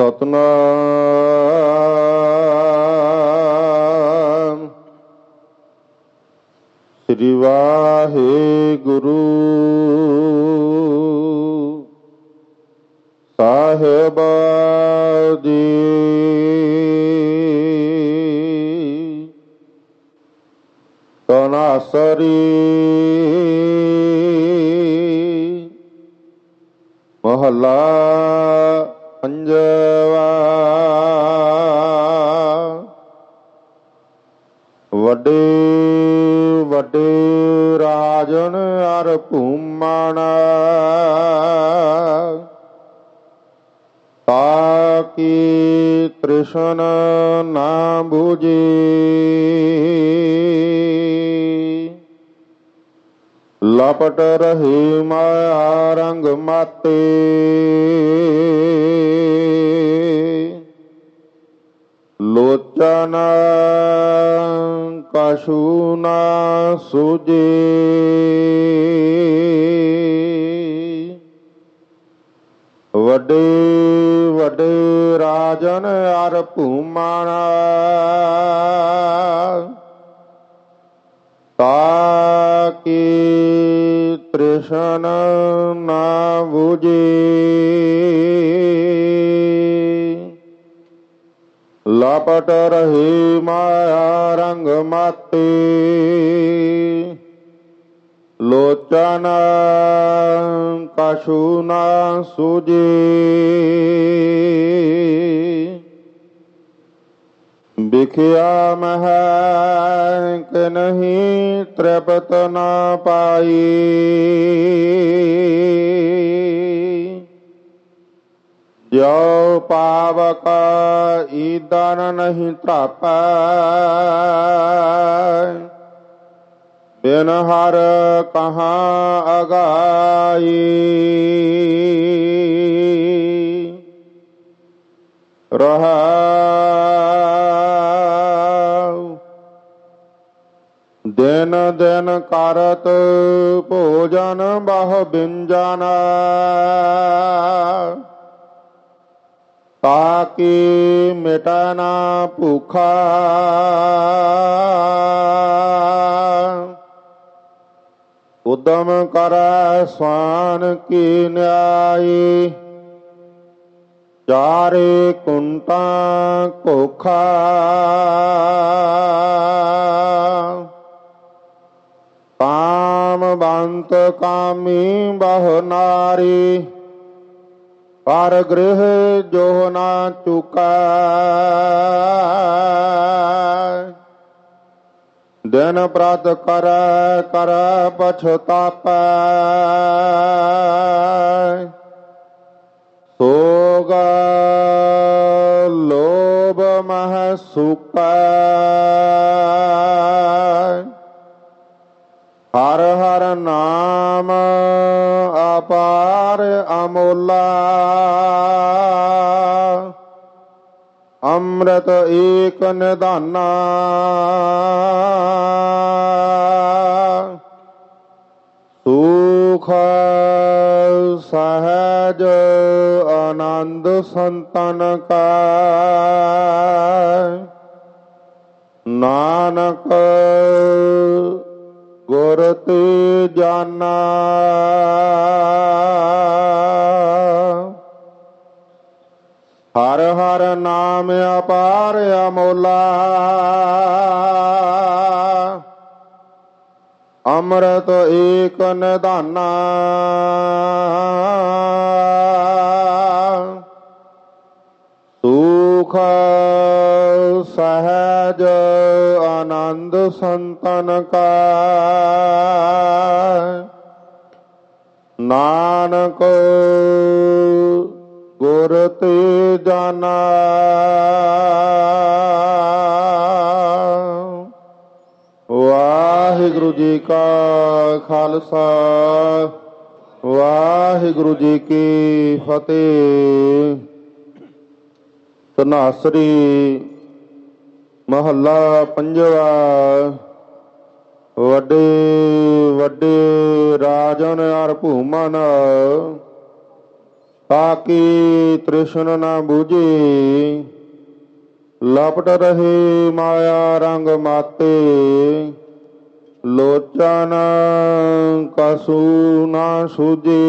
ਸਤਨਾਮ। ਸ੍ਰੀ ਵਾਹਿਗੁਰੂ। ਸਾਹਿਬ ਜੀ। ਤਨਾਸਰੀ। ਮਹੱਲਾ ਪੰਜਵਾ ਅਰ ਭੂਮਣ ਤਾਕੀ ਤ੍ਰਿਸ਼ਨ ਨਾ 부ਜੀ ਲਪਟ ਰਹੀ ਮਾਇਆ ਰੰਗ ਮਾਤੇ। ਰਾਜਨ ਅਰ ਭੂਮਣ। ਤਾਕੀ ਤ੍ਰਿਸ਼ਨ ਨਾ 부ਜੀ ਲਪਟ ਰਹੀ ਮਾਇਆ ਰੰਗ ਮਾਤੀ। ਲੋਚਨ ਕਸ਼ੂ ਨਾ ਸੁਜੀ ਵਿਖਿਆ ਮਹ ਕਿ ਨਹੀਂ ਤ੍ਰਿਪਤ ਨਾ ਪਾਈ ਜੋ ਪਾਵਕ ਈਦਨ ਨਹੀਂ ਤ੍ਰਾਪੈ ਬਿਨ ਹਰ ਕਹਾਂ ਅਗਾਈ। ਰਹਾ। ਦਿਨ ਦਿਨ ਕਰਤ ਭੋਜਨ ਬਹੁ ਬਿੰਜਨ। ਤਾਕੀ ਮਿਟਨਾ ਭੁਖਾ। ਉਦਮ ਕਰੈ ਸਵਾਨ ਕੀ ਨਿਆਈ। ਚਾਰੇ ਕੁੰਟਾਂ ਕੋਖਾ ਕਾਮ ਬੰਤ ਕਾਮੀ ਬਹੁ ਨਾਰੀ। ਪਰ ਗ੍ਰਹਿ ਜੋ ਨਾ ਚੁਕਾ। ਦਿਨ ਪ੍ਰਤ ਕਰ ਕਰੈ ਪਛਤਾਪੈ। ਸੋਗ ਲੋਭ ਮਹ ਸੁਪੈ। ਹਰ ਹਰ ਨਾਮ ਅਪਾਰ ਅਮੋਲਾ। ਅੰਮ੍ਰਿਤ ਏਕ ਨਿਧਾਨਾ। ਸੁਖ ਸਹਜ ਆਨੰਦ ਸੰਤਨ ਕਾ। ਨਾਨਕ ਗੁਰ ਤੇ ਜਾਨਾ। ਹਰ ਨਾਮ ਅਪਾਰ ਅਮੋਲਾ। ਅੰਮ੍ਰਿਤ ਏਕ ਨਿਧਾਨਾ। ਸੁਖ ਸਹਜ ਆਨੰਦ ਸੰਤਨ ਕਾ ਨਾਨਕ ਗੁਰ ਤੇ ਜਾਨਾ ਵਾਹਿਗੁਰੂ ਜੀ ਕਾ ਖਾਲਸਾ, ਵਾਹਿਗੁਰੂ ਜੀ ਕੀ ਫਤਿਹ। ਤਨਾਸਰੀ ਮਹੱਲਾ ਪੰਜਵਾ ਵੱਡੇ ਵੱਡੇ ਰਾਜਨ ਅਰ ਭੂਮਨ ਤਾਕੀ ਤ੍ਰਿਸ਼ਨ ਨਾ 부ਜੇ ਲਪਟ ਰਹੇ ਮਾਇਆ ਰੰਗ ਮਾਤੇ। ਲੋਚਨ ਕਸੂ ਨਾ ਸੁਜੇ